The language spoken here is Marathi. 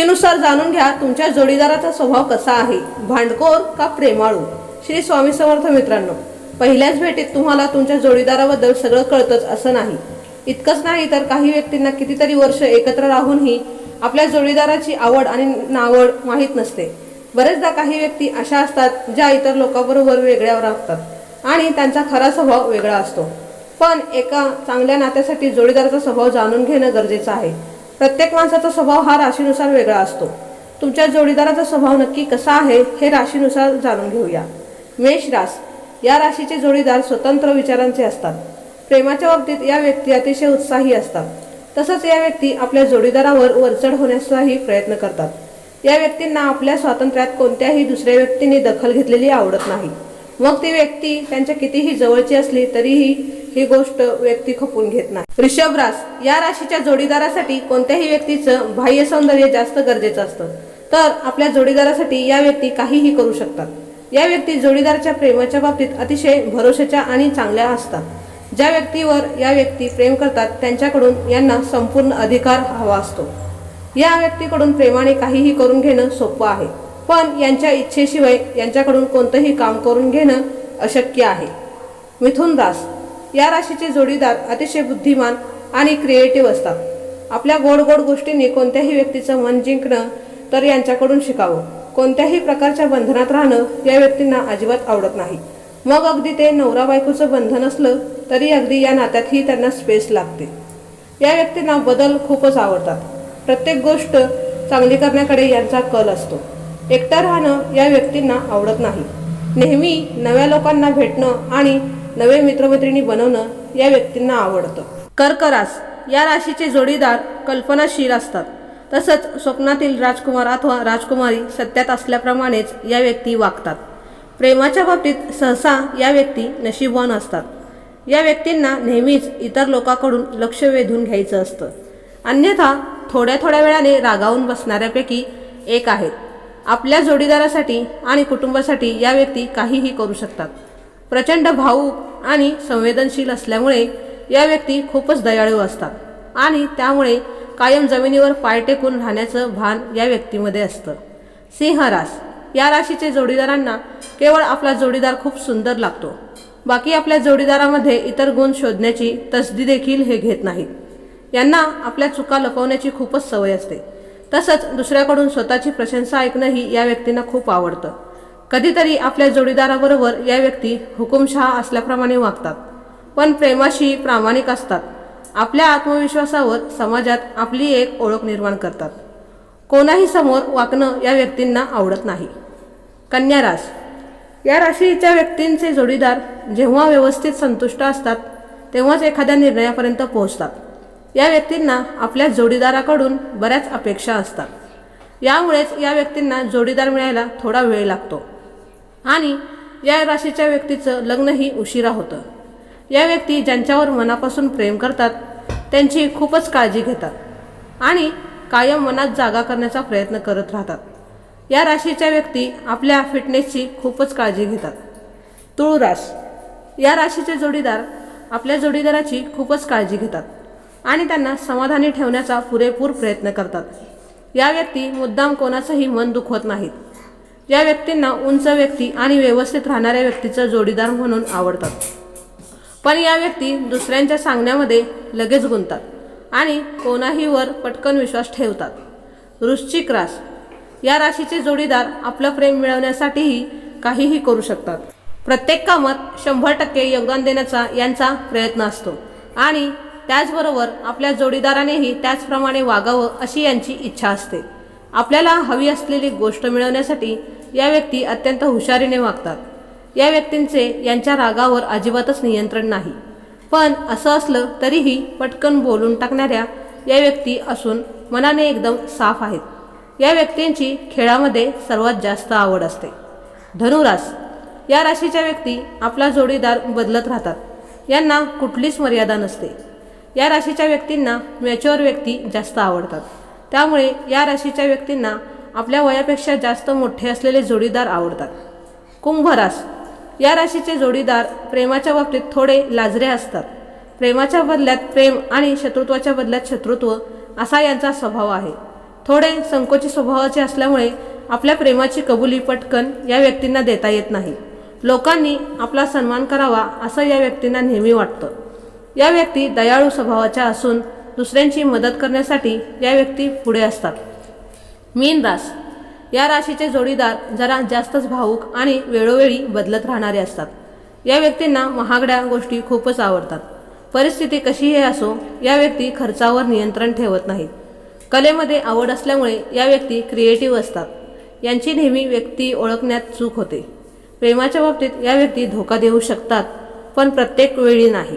राशीनुसार जाणून घ्या तुमच्या जोडीदाराचा स्वभाव कसा आहे. भांडखोर का प्रेमाळू? श्री स्वामी समर्थ मित्रांनो पहिल्याच भेटीत तुम्हाला तुमच्या जोडीदाराबद्दल सगळं कळतंच असं नाही. इतकंच नाही तर काही व्यक्तींना कितीतरी वर्ष एकत्र राहूनही आपल्या जोडीदाराची आवड आणि नावड माहीत नसते. बरेचदा काही व्यक्ती अशा असतात ज्या इतर लोकांबरोबर वेगळ्या राहतात आणि त्यांचा खरा स्वभाव वेगळा असतो. पण एका चांगल्या नात्यासाठी जोडीदाराचा स्वभाव जाणून घेणं गरजेचं आहे. प्रत्येक माणसाचा स्वभाव हा राशीनुसार वेगळा असतो. तुमच्या जोडीदाराचा स्वभाव नक्की कसा आहे हे राशीनुसार जाणून घेऊया. मेष रास. या राशीचे जोडीदार स्वतंत्र विचारांचे असतात. प्रेमाच्या बाबतीत या व्यक्ती अतिशय उत्साही असतात. तसंच या व्यक्ती आपल्या जोडीदारावर वरचढ होण्याचाही प्रयत्न करतात. या व्यक्तींना आपल्या स्वातंत्र्यात कोणत्याही दुसऱ्या व्यक्तीने दखल घेतलेली आवडत नाही. मग ती व्यक्ती त्यांच्या कितीही जवळची असली तरीही ही गोष्ट व्यक्ती खपून घेत नाही. ऋषभ रास या राशीच्या जोडीदारासाठी कोणत्याही व्यक्तीचं बाह्य सौंदर्य जास्त गरजेचं असतं. तर आपल्या जोडीदारासाठी या व्यक्ती काहीही करू शकतात. या व्यक्ती जोडीदाराच्या प्रेमाच्या बाबतीत अतिशय भरोशाच्या आणि चांगल्या असतात. ज्या व्यक्तीवर या व्यक्ती प्रेम करतात त्यांच्याकडून यांना संपूर्ण अधिकार हवा असतो. या व्यक्तीकडून प्रेमाने काहीही करून घेणं सोपं आहे. पण यांच्या इच्छेशिवाय यांच्याकडून कोणतंही काम करून घेणं अशक्य आहे. मिथुन रास या राशीचे जोडीदार अतिशय बुद्धिमान आणि क्रिएटिव्ह असतात. आपल्या गोड गोड गोष्टींनी कोणत्याही व्यक्तीचं मन जिंकणं तर यांच्याकडून शिकावं. कोणत्याही प्रकारच्या बंधनात राहणं या व्यक्तींना अजिबात आवडत नाही. मग अगदी ते नवरा बायकोचं बंधन असलं तरी अगदी या नात्यातही त्यांना स्पेस लागते. या व्यक्तींना बदल खूपच आवडतात. प्रत्येक गोष्ट चांगली करण्याकडे यांचा कल असतो. एकटं राहणं या व्यक्तींना आवडत नाही. नेहमी नव्या लोकांना भेटणं आणि नवे मित्रमैत्रिणी बनवणं या व्यक्तींना आवडतं. कर्करास या राशीचे जोडीदार कल्पनाशील असतात. तसंच स्वप्नातील राजकुमार अथवा राजकुमारी सत्यात असल्याप्रमाणेच या व्यक्ती वागतात. प्रेमाच्या बाबतीत सहसा या व्यक्ती नशीबवान असतात. या व्यक्तींना नेहमीच इतर लोकांकडून लक्ष वेधून घ्यायचं असतं. अन्यथा थोड्या थोड्या वेळाने रागावून बसणाऱ्यापैकी एक आहेत. आपल्या जोडीदारासाठी आणि कुटुंबासाठी या व्यक्ती काहीही करू शकतात. प्रचंड भाऊक आणि संवेदनशील असल्यामुळे या व्यक्ती खूपच दयाळू असतात आणि त्यामुळे कायम जमिनीवर पाय टेकून राहण्याचं भान या व्यक्तीमध्ये असतं. सिंह रास. या राशीचे जोडीदारांना केवळ आपला जोडीदार खूप सुंदर लागतो. बाकी आपल्या जोडीदारामध्ये इतर गुण शोधण्याची तसदी देखील हे घेत नाहीत. यांना आपल्या चुका लपवण्याची खूपच सवय असते. तसंच दुसऱ्याकडून स्वतःची प्रशंसा ऐकणंही या व्यक्तींना खूप आवडतं. कधीतरी आपल्या जोडीदाराबरोबर या व्यक्ती हुकुमशहा असल्याप्रमाणे वागतात. पण प्रेमाशी प्रामाणिक असतात. आपल्या आत्मविश्वासावर समाजात आपली एक ओळख निर्माण करतात. कोणाही समोर वाकणं या व्यक्तींना आवडत नाही. कन्या रास या राशीच्या व्यक्तींचे जोडीदार जेव्हा व्यवस्थित संतुष्ट असतात तेव्हाच एखाद्या निर्णयापर्यंत पोहोचतात. या व्यक्तींना आपल्या जोडीदाराकडून बऱ्याच अपेक्षा असतात. यामुळेच या व्यक्तींना जोडीदार मिळायला थोडा वेळ लागतो. आणि या राशीच्या व्यक्तीचं लग्नही उशिरा होतं. या व्यक्ती ज्यांच्यावर मनापासून प्रेम करतात त्यांची खूपच काळजी घेतात आणि कायम मनात जागा करण्याचा प्रयत्न करत राहतात. या राशीच्या व्यक्ती आपल्या फिटनेसची खूपच काळजी घेतात. तुळ राश या राशीचे जोडीदार आपल्या जोडीदाराची खूपच काळजी घेतात. आणि त्यांना समाधानी ठेवण्याचा पुरेपूर प्रयत्न करतात. या व्यक्ती मुद्दाम कोणाचंही मन दुखवत नाहीत. या व्यक्तींना उंच व्यक्ती आणि व्यवस्थित राहणाऱ्या व्यक्तीचं जोडीदार म्हणून आवडतात. पण या व्यक्ती दुसऱ्यांच्या सांगण्यामध्ये लगेच गुंतात आणि कोणाहीवर पटकन विश्वास ठेवतात. वृश्चिक रास. या राशीचे जोडीदार आपलं प्रेम मिळवण्यासाठीही काहीही करू शकतात. प्रत्येक कामात शंभर टक्के योगदान देण्याचा यांचा प्रयत्न असतो आणि त्याचबरोबर आपल्या जोडीदारानेही त्याचप्रमाणे वागावं अशी यांची इच्छा असते. आपल्याला हवी असलेली गोष्ट मिळवण्यासाठी या व्यक्ती अत्यंत हुशारीने वागतात. या व्यक्तींचे यांच्या रागावर अजिबातच नियंत्रण नाही. पण असं असलं तरीही पटकन बोलून टाकणाऱ्या या व्यक्ती असून मनाने एकदम साफ आहेत. या व्यक्तींची खेळामध्ये सर्वात जास्त आवड असते. धनुरास या राशीच्या व्यक्ती आपला जोडीदार बदलत राहतात. यांना कुठलीच मर्यादा नसते. या राशीच्या व्यक्तींना मॅच्युअर व्यक्ती जास्त आवडतात. त्यामुळे या राशीच्या व्यक्तींना आपल्या वयापेक्षा जास्त मोठे असलेले जोडीदार आवडतात. कुंभरास या राशीचे जोडीदार प्रेमाच्या बाबतीत थोडे लाजरे असतात. प्रेमाच्या बदल्यात प्रेम आणि शत्रुत्वाच्या बदल्यात शत्रुत्व असा यांचा स्वभाव आहे. थोडे संकोची स्वभावाचे असल्यामुळे आपल्या प्रेमाची कबुली पटकन या व्यक्तींना देता येत नाही. लोकांनी आपला सन्मान करावा असं या व्यक्तींना नेहमी वाटतं. या व्यक्ती दयाळू स्वभावाच्या असून दुसऱ्यांची मदत करण्यासाठी या व्यक्ती पुढे असतात. मीन रास या राशीचे जोडीदार जरा जास्तच भावूक आणि वेळोवेळी बदलत राहणारे असतात. या व्यक्तींना महागड्या गोष्टी खूपच आवडतात. परिस्थिती कशीही असो या व्यक्ती खर्चावर नियंत्रण ठेवत नाहीत कलेमध्ये आवड असल्यामुळे या व्यक्ती क्रिएटिव्ह असतात. यांची नेहमी व्यक्ती ओळखण्यात चूक होते. प्रेमाच्या बाबतीत या व्यक्ती धोका देऊ शकतात पण प्रत्येक वेळी नाही.